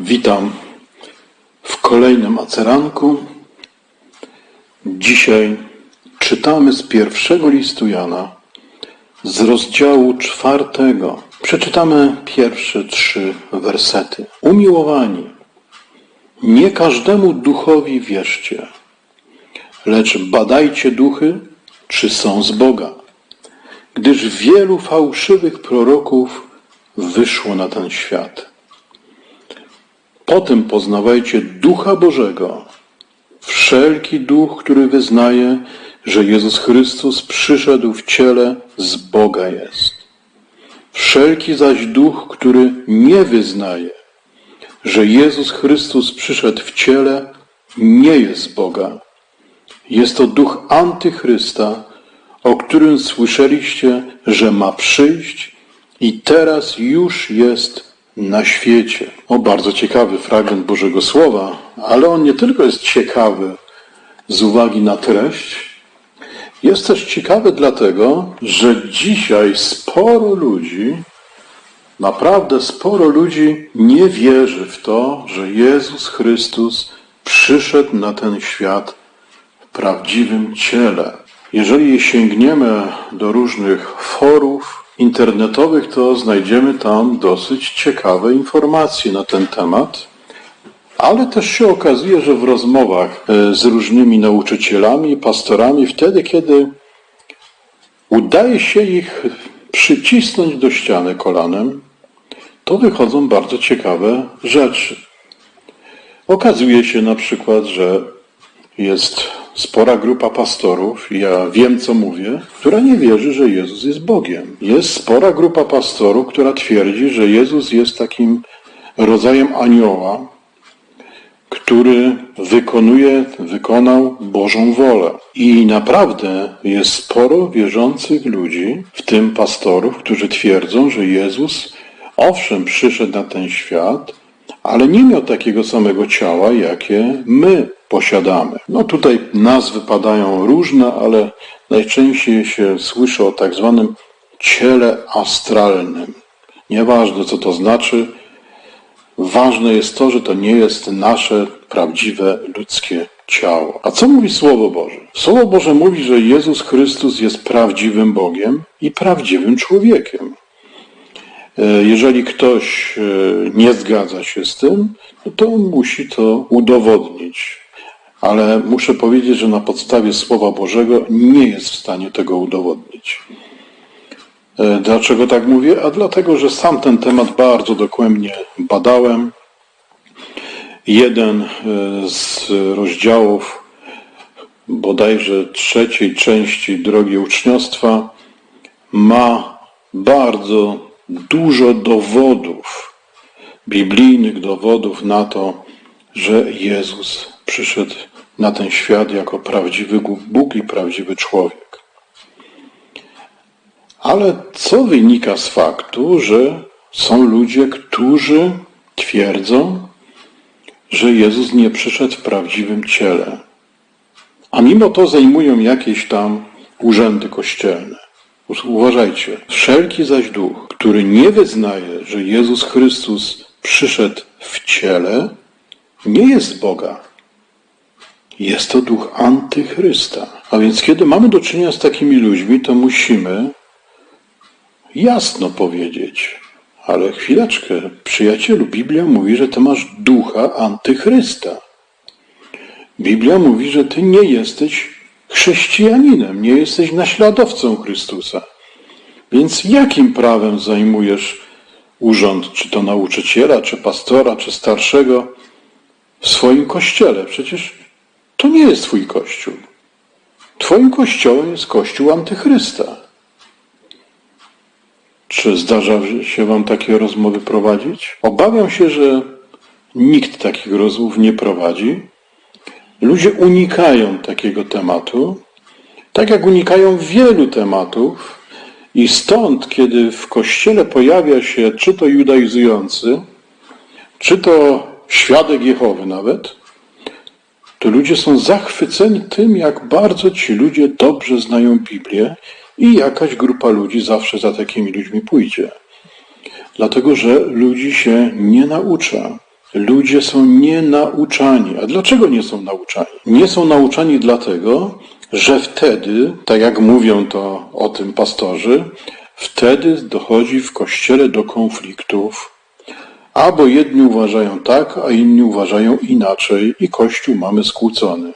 Witam w kolejnym aceranku. Dzisiaj czytamy z pierwszego listu Jana, z rozdziału czwartego. Przeczytamy pierwsze trzy wersety. Umiłowani, nie każdemu duchowi wierzcie, lecz badajcie duchy, czy są z Boga, gdyż wielu fałszywych proroków wyszło na ten świat. Potem poznawajcie Ducha Bożego. Wszelki duch, który wyznaje, że Jezus Chrystus przyszedł w ciele, z Boga jest. Wszelki zaś duch, który nie wyznaje, że Jezus Chrystus przyszedł w ciele, nie jest Boga. Jest to duch antychrysta, o którym słyszeliście, że ma przyjść i teraz już jest na świecie. O, bardzo ciekawy fragment Bożego Słowa, ale on nie tylko jest ciekawy z uwagi na treść, jest też ciekawy dlatego, że dzisiaj sporo ludzi, naprawdę sporo ludzi nie wierzy w to, że Jezus Chrystus przyszedł na ten świat w prawdziwym ciele. Jeżeli sięgniemy do różnych forów, internetowych, to znajdziemy tam dosyć ciekawe informacje na ten temat. Ale też się okazuje, że w rozmowach e, z różnymi nauczycielami, pastorami, wtedy, kiedy udaje się ich przycisnąć do ściany kolanem, to wychodzą bardzo ciekawe rzeczy. Okazuje się na przykład, że jest spora grupa pastorów, ja wiem co mówię, która nie wierzy, że Jezus jest Bogiem. Jest spora grupa pastorów, która twierdzi, że Jezus jest takim rodzajem anioła, który wykonuje, wykonał Bożą wolę. I naprawdę jest sporo wierzących ludzi, w tym pastorów, którzy twierdzą, że Jezus owszem przyszedł na ten świat, ale nie miał takiego samego ciała, jakie my posiadamy. No tutaj nazwy padają różne, ale najczęściej się słyszy o tak zwanym ciele astralnym. Nieważne co to znaczy, ważne jest to, że to nie jest nasze prawdziwe ludzkie ciało. A co mówi Słowo Boże? Słowo Boże mówi, że Jezus Chrystus jest prawdziwym Bogiem i prawdziwym człowiekiem. E, jeżeli ktoś e, nie zgadza się z tym, to musi to udowodnić. Ale muszę powiedzieć, że na podstawie Słowa Bożego nie jest w stanie tego udowodnić. E, dlaczego tak mówię? A dlatego, że sam ten temat bardzo dokładnie badałem. Jeden z rozdziałów bodajże trzeciej części drogi uczniostwa ma bardzo dużo dowodów, biblijnych dowodów na to, że Jezus przyszedł na ten świat jako prawdziwy Bóg i prawdziwy człowiek. Ale co wynika z faktu, że są ludzie, którzy twierdzą, że Jezus nie przyszedł w prawdziwym ciele, a mimo to zajmują jakieś tam urzędy kościelne. Uważajcie, wszelki zaś duch, który nie wyznaje, że Jezus Chrystus przyszedł w ciele, nie jest Boga. Jest to duch antychrysta. A więc kiedy mamy do czynienia z takimi ludźmi, to musimy jasno powiedzieć, ale chwileczkę, przyjacielu, Biblia mówi, że ty masz ducha antychrysta. Biblia mówi, że ty nie jesteś chrześcijaninem, nie jesteś naśladowcą Chrystusa. Więc jakim prawem zajmujesz urząd, czy to nauczyciela, czy pastora, czy starszego w swoim kościele? Przecież to nie jest twój kościół. Twoim kościołem jest kościół antychrysta. Czy zdarza się wam takie rozmowy prowadzić? Obawiam się, że nikt takich rozmów nie prowadzi, Ludzie unikają takiego tematu, tak jak unikają wielu tematów, i stąd, kiedy w kościele pojawia się czy to judaizujący, czy to świadek Jehowy nawet, to ludzie są zachwyceni tym, jak bardzo ci ludzie dobrze znają Biblię i jakaś grupa ludzi zawsze za takimi ludźmi pójdzie. Dlatego, że ludzi się nie naucza. ludzie są nienauczani. A dlaczego nie są nauczani? Nie są nauczani dlatego, że wtedy, tak jak mówią to o tym pastorzy, wtedy dochodzi w kościele do konfliktów. Albo jedni uważają tak, a inni uważają inaczej i kościół mamy skłócony.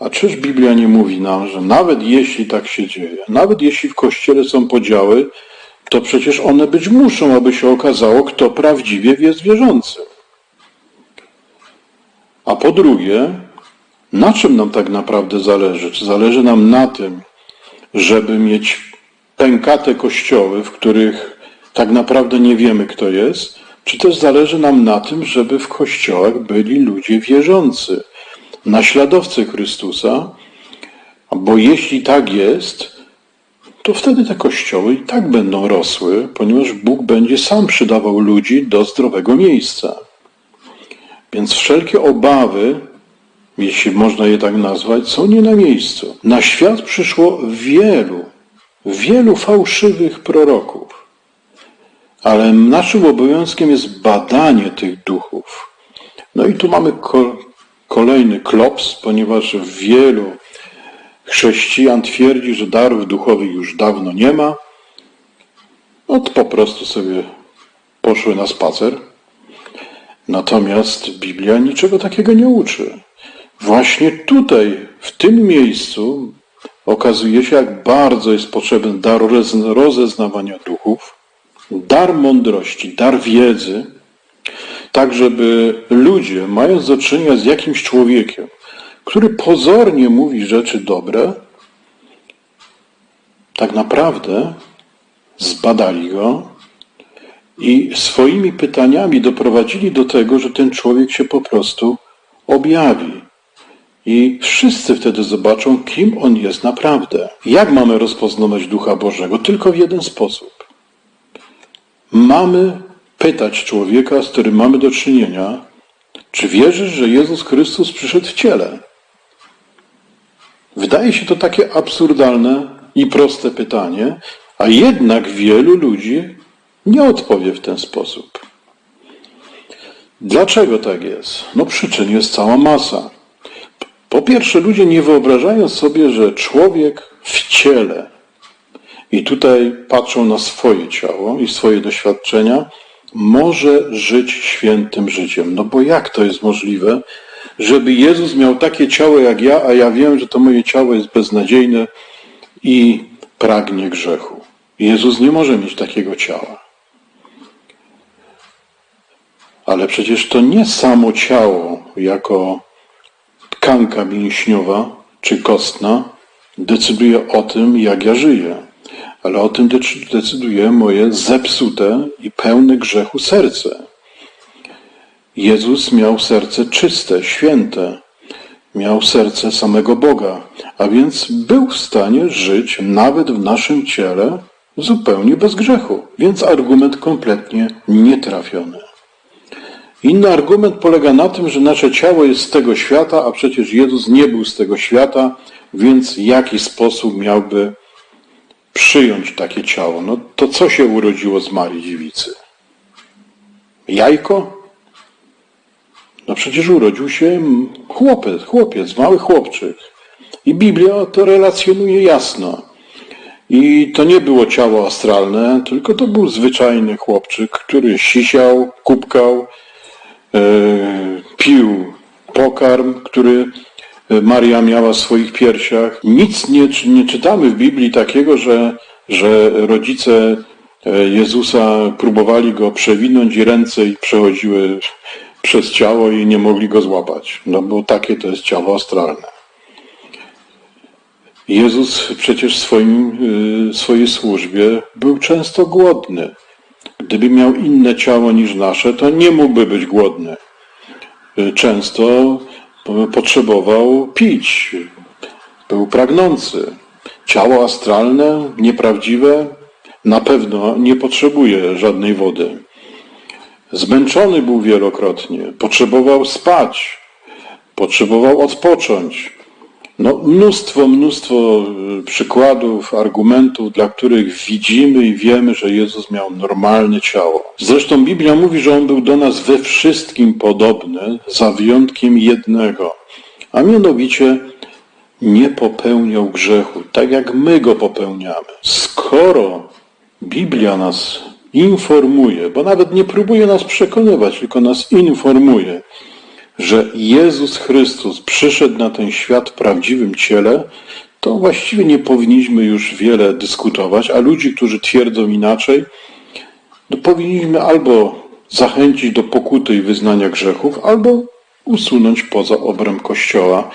A czyż Biblia nie mówi nam, że nawet jeśli tak się dzieje, nawet jeśli w kościele są podziały, to przecież one być muszą, aby się okazało, kto prawdziwie jest wierzący. A po drugie, na czym nam tak naprawdę zależy? Czy zależy nam na tym, żeby mieć pękate kościoły, w których tak naprawdę nie wiemy, kto jest, czy też zależy nam na tym, żeby w kościołach byli ludzie wierzący, naśladowcy Chrystusa, bo jeśli tak jest, to wtedy te kościoły i tak będą rosły, ponieważ Bóg będzie sam przydawał ludzi do zdrowego miejsca. Więc wszelkie obawy, jeśli można je tak nazwać, są nie na miejscu. Na świat przyszło wielu, wielu fałszywych proroków. Ale naszym obowiązkiem jest badanie tych duchów. No i tu mamy ko kolejny klops, ponieważ wielu chrześcijan twierdzi, że darów duchowych już dawno nie ma. No po prostu sobie poszły na spacer. Natomiast Biblia niczego takiego nie uczy. Właśnie tutaj, w tym miejscu, okazuje się, jak bardzo jest potrzebny dar rozeznawania duchów, dar mądrości, dar wiedzy, tak żeby ludzie, mając do czynienia z jakimś człowiekiem, który pozornie mówi rzeczy dobre, tak naprawdę zbadali go i swoimi pytaniami doprowadzili do tego, że ten człowiek się po prostu objawi. I wszyscy wtedy zobaczą, kim on jest naprawdę. Jak mamy rozpoznawać Ducha Bożego? Tylko w jeden sposób. Mamy pytać człowieka, z którym mamy do czynienia, czy wierzysz, że Jezus Chrystus przyszedł w ciele? Wydaje się to takie absurdalne i proste pytanie, a jednak wielu ludzi nie odpowie w ten sposób. Dlaczego tak jest? No przyczyn jest cała masa. Po pierwsze, ludzie nie wyobrażają sobie, że człowiek w ciele, i tutaj patrzą na swoje ciało i swoje doświadczenia, może żyć świętym życiem. No bo jak to jest możliwe, żeby Jezus miał takie ciało jak ja, a ja wiem, że to moje ciało jest beznadziejne i pragnie grzechu. Jezus nie może mieć takiego ciała. Ale przecież to nie samo ciało jako tkanka mięśniowa czy kostna decyduje o tym, jak ja żyję, ale o tym decyduje moje zepsute i pełne grzechu serce. Jezus miał serce czyste, święte, miał serce samego Boga, a więc był w stanie żyć nawet w naszym ciele zupełnie bez grzechu. Więc argument kompletnie nietrafiony. Inny argument polega na tym, że nasze ciało jest z tego świata, a przecież Jezus nie był z tego świata, więc w jaki sposób miałby przyjąć takie ciało? No to co się urodziło z Marii Dziewicy? Jajko? No przecież urodził się chłopiec, chłopiec, mały chłopczyk. I Biblia to relacjonuje jasno. I to nie było ciało astralne, tylko to był zwyczajny chłopczyk, który sisiał, kupkał, e, pił pokarm, który Maria miała w swoich piersiach. Nic nie, nie czytamy w Biblii takiego, że, że rodzice e, Jezusa próbowali go przewinąć i ręce przechodziły przez ciało i nie mogli go złapać. No bo takie to jest ciało astralne. Jezus przecież w swoim, y, swojej służbie był często głodny. Gdyby miał inne ciało niż nasze, to nie mógłby być głodny. Y, często potrzebował pić. Był pragnący. Ciało astralne, nieprawdziwe, na pewno nie potrzebuje żadnej wody. Zmęczony był wielokrotnie, potrzebował spać, potrzebował odpocząć. No, mnóstwo, mnóstwo y, przykładów, argumentów, dla których widzimy i wiemy, że Jezus miał normalne ciało. Zresztą Biblia mówi, że On był do nas we wszystkim podobny, za wyjątkiem jednego, a mianowicie nie popełniał grzechu, tak jak my go popełniamy. Skoro Biblia nas informuje, bo nawet nie próbuje nas przekonywać, tylko nas informuje, że Jezus Chrystus przyszedł na ten świat w prawdziwym ciele, to właściwie nie powinniśmy już wiele dyskutować, a ludzi, którzy twierdzą inaczej, no powinniśmy albo zachęcić do pokuty i wyznania grzechów, albo usunąć poza obręb Kościoła,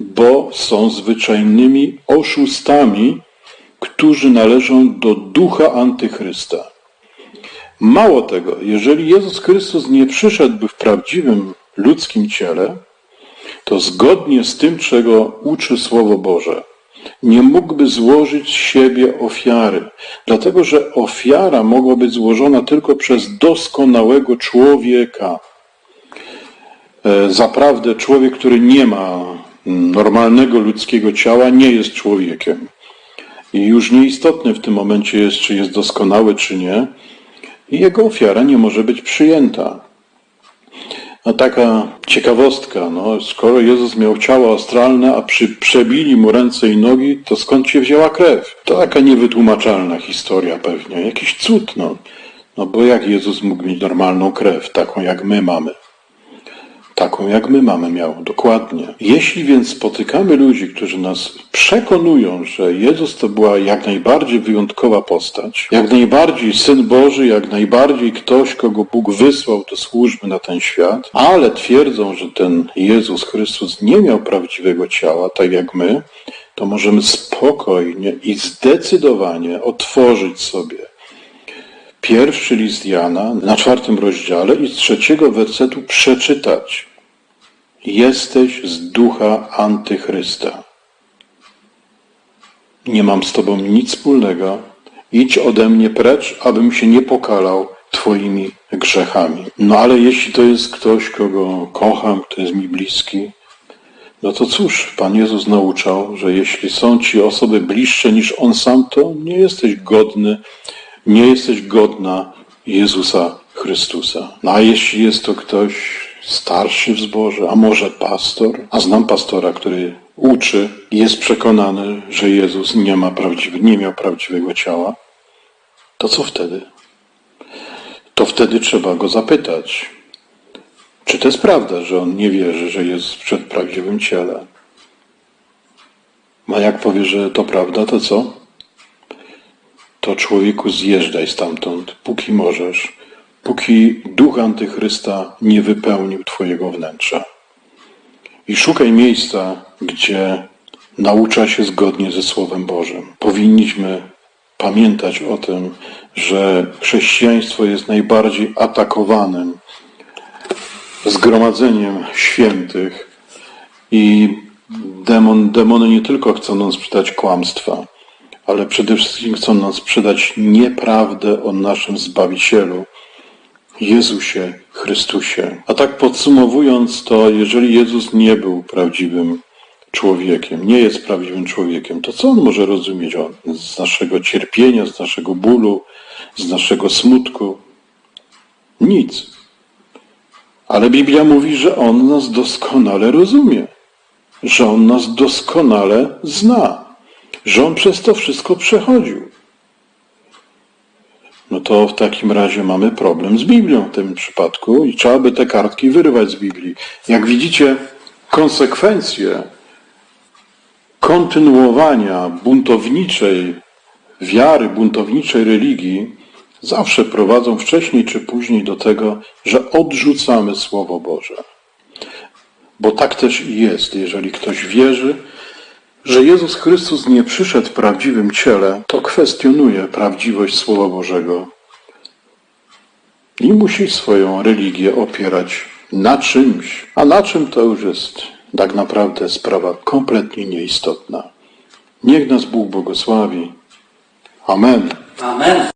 bo są zwyczajnymi oszustami, którzy należą do ducha antychrysta. Mało tego, jeżeli Jezus Chrystus nie przyszedłby w prawdziwym ludzkim ciele, to zgodnie z tym, czego uczy Słowo Boże, nie mógłby złożyć z siebie ofiary, dlatego że ofiara mogła być złożona tylko przez doskonałego człowieka. E, Zaprawdę człowiek, który nie ma normalnego ludzkiego ciała, nie jest człowiekiem. I już nieistotne w tym momencie jest, czy jest doskonały, czy nie. I jego ofiara nie może być przyjęta. A taka ciekawostka, no, skoro Jezus miał ciało astralne, a przy, przebili mu ręce i nogi, to skąd się wzięła krew? To taka niewytłumaczalna historia pewnie, jakiś cud, no. No bo jak Jezus mógł mieć normalną krew, taką jak my mamy? Taką jak my mamy miał, dokładnie. Jeśli więc spotykamy ludzi, którzy nas przekonują, że Jezus to była jak najbardziej wyjątkowa postać, jak najbardziej Syn Boży, jak najbardziej ktoś, kogo Bóg wysłał do służby na ten świat, ale twierdzą, że ten Jezus Chrystus nie miał prawdziwego ciała, tak jak my, to możemy spokojnie i zdecydowanie otworzyć sobie pierwszy list Jana na czwartym rozdziale i z trzeciego wersetu przeczytać. Jesteś z ducha antychrysta. Nie mam z tobą nic wspólnego. Idź ode mnie precz, abym się nie pokalał twoimi grzechami. No ale jeśli to jest ktoś, kogo kocham, kto jest mi bliski, no to cóż, Pan Jezus nauczał, że jeśli są ci osoby bliższe niż On sam, to nie jesteś godny, nie jesteś godna Jezusa Chrystusa. No a jeśli jest to ktoś starszy w zborze, a może pastor, a znam pastora, który uczy i jest przekonany, że Jezus nie, ma prawdziwy, nie miał prawdziwego ciała, to co wtedy? To wtedy trzeba go zapytać, czy to jest prawda, że on nie wierzy, że jest przed prawdziwym ciele? A jak powie, że to prawda, to co? To człowieku zjeżdżaj stamtąd, póki możesz, póki duch antychrysta nie wypełnił twojego wnętrza. I szukaj miejsca, gdzie naucza się zgodnie ze Słowem Bożym. Powinniśmy pamiętać o tym, że chrześcijaństwo jest najbardziej atakowanym zgromadzeniem świętych i demon, demony nie tylko chcą nam sprzedać kłamstwa, ale przede wszystkim chcą nam sprzedać nieprawdę o naszym Zbawicielu, Jezusie Chrystusie. A tak podsumowując to, jeżeli Jezus nie był prawdziwym człowiekiem, nie jest prawdziwym człowiekiem, to co on może rozumieć z naszego cierpienia, z naszego bólu, z naszego smutku? Nic. Ale Biblia mówi, że On nas doskonale rozumie, że On nas doskonale zna, że On przez to wszystko przechodził. To w takim razie mamy problem z Biblią w tym przypadku i trzeba by te kartki wyrwać z Biblii. Jak widzicie, konsekwencje kontynuowania buntowniczej wiary, buntowniczej religii zawsze prowadzą wcześniej czy później do tego, że odrzucamy Słowo Boże. Bo tak też i jest, jeżeli ktoś wierzy, że Jezus Chrystus nie przyszedł w prawdziwym ciele, to kwestionuje prawdziwość Słowa Bożego i musi swoją religię opierać na czymś, a na czym to już jest tak naprawdę sprawa kompletnie nieistotna. Niech nas Bóg błogosławi. Amen. Amen.